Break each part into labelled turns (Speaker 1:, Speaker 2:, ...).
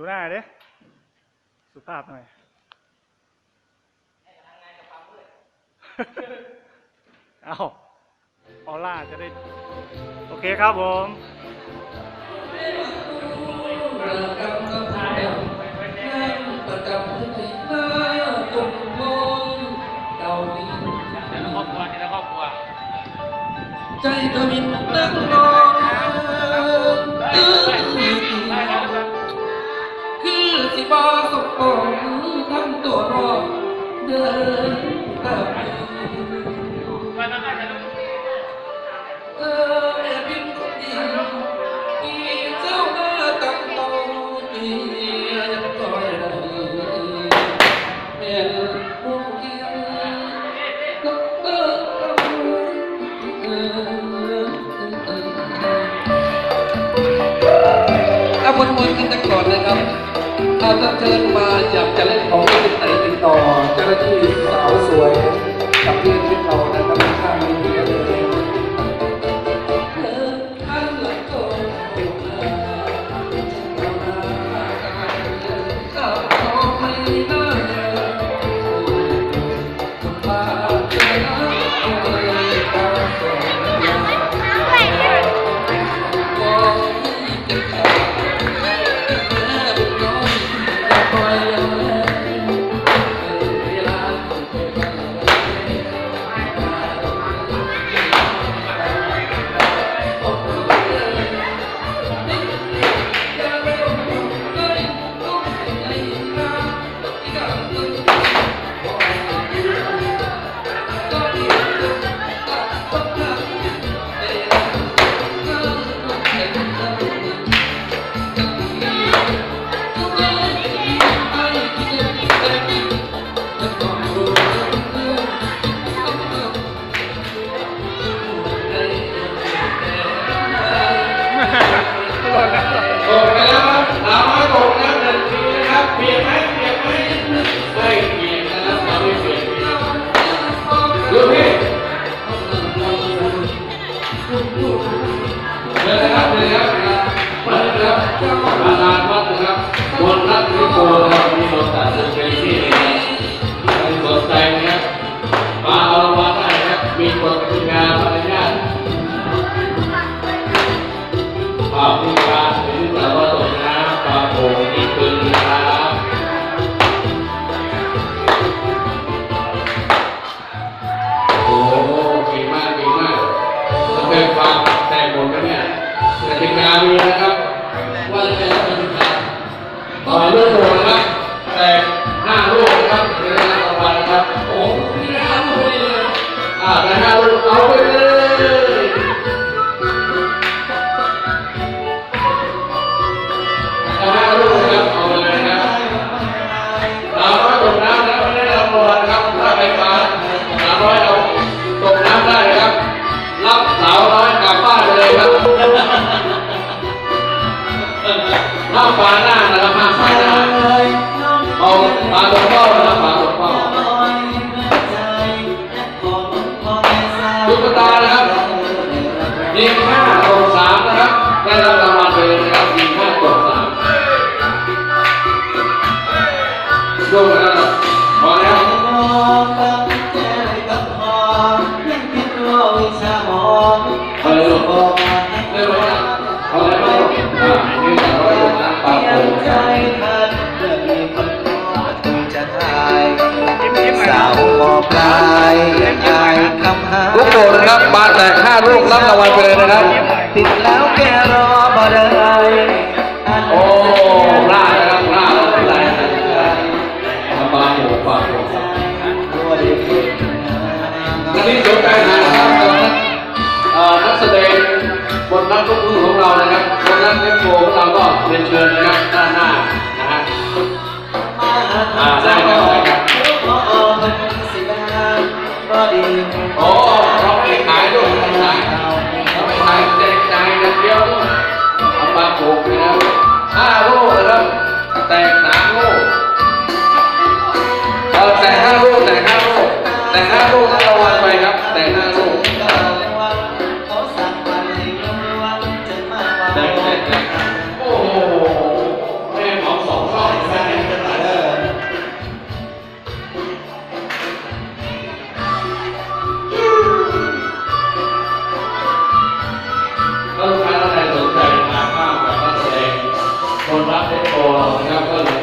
Speaker 1: ดูหน้าเด้สุภาพหน่อยเอาออล่าจะได้ โอเคครับผม
Speaker 2: ใจก็มี มื
Speaker 3: กั
Speaker 2: นจะก่อนนะครับอาจารยเชิญมาอยากจะเล่นของที่ไหนติดต่อเจ้าหน้าที่สาวสวยกับที่ Thank you. างา
Speaker 4: หน้านะครับข้างซ้าหน้าเอาตาลงเป้านะครับตาลงเป้าตุ๊กตานะครับยิงห้าตกสามนะครับได้รับรางวัลไปเนะครับยิงห้าตกสามร่วมกันนะครับพอแล้ว กา
Speaker 5: ยกายคำหา
Speaker 4: ลูกโป่งนะครับบานแต่ห้าลูกรับรางวัลไปเลยนะครับ
Speaker 5: ติดแล้วแกรอบ่ได้
Speaker 4: โอ้พลาดนะครับพลาดพลาดปานหัวปาหัววันนี้จบการหาครับนักแสดงบนนักลูกมือของเรานะครับบนนักเล่นโฟของเราก็เรียนเชิญนะครับ วันไปครับ แต่งหน้าลูกโอ้โแม่หมสองช่องแซ่บเออก็ลูกค้าท่านใดสนใจมามากแบบนักแสดงคนรักเทคโปนะครับก็
Speaker 5: เล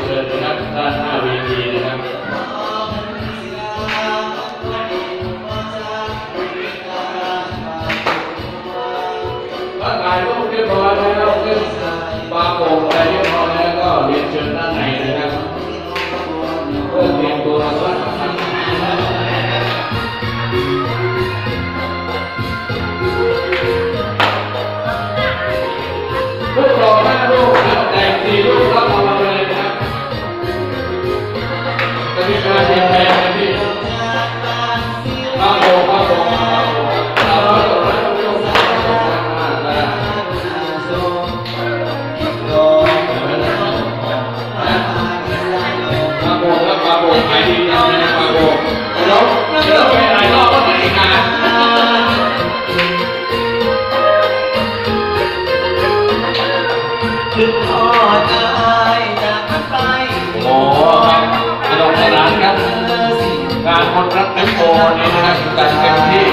Speaker 5: าน
Speaker 4: คนรักแมคโคนี้นะอยู่กันเต็มที่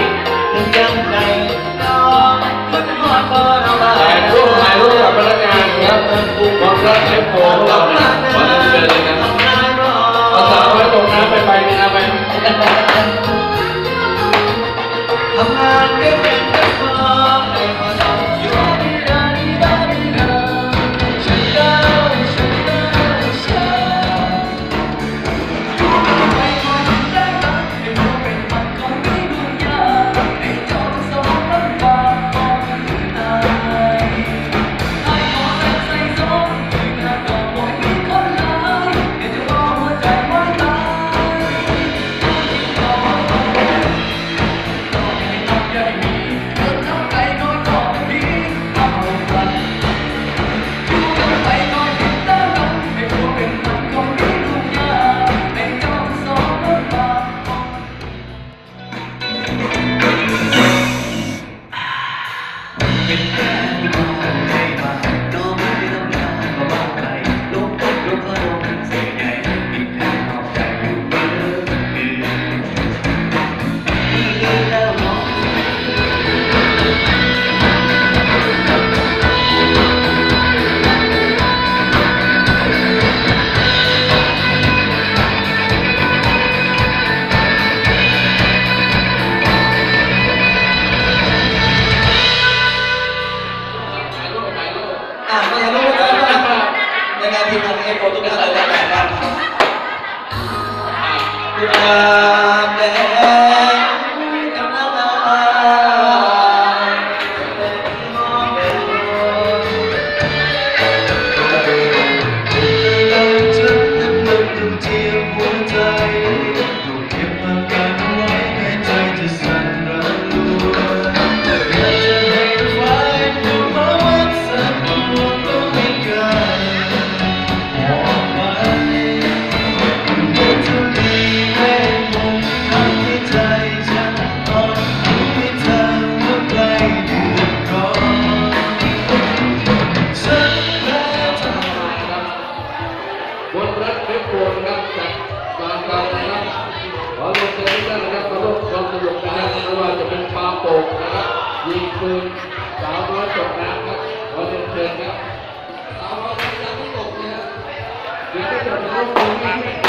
Speaker 5: ถ่รา
Speaker 4: ยปกันงานครับคนรักแมคโครขเราเลยวัเป็นเลย
Speaker 5: นะ
Speaker 4: เอสาวไว้ตรงน้ำไปไปนนะไป
Speaker 5: ทำงานก็เป็น Amen. บนรัฐเทพโวนครับจากบางกอกนะครับขอลงเตือนท่า
Speaker 4: นนะครับมาร่วมความสนุกนะครับไม่ว่าจะเป็นปาโป่นะครับยิงปืนสาวน้อยตกน้ำครับขอเรีนเชิญครับสาวน้อยตกน้ำไม่ตกนะครับเดี๋ยวจะ
Speaker 6: จบแล้วตร
Speaker 5: งนี้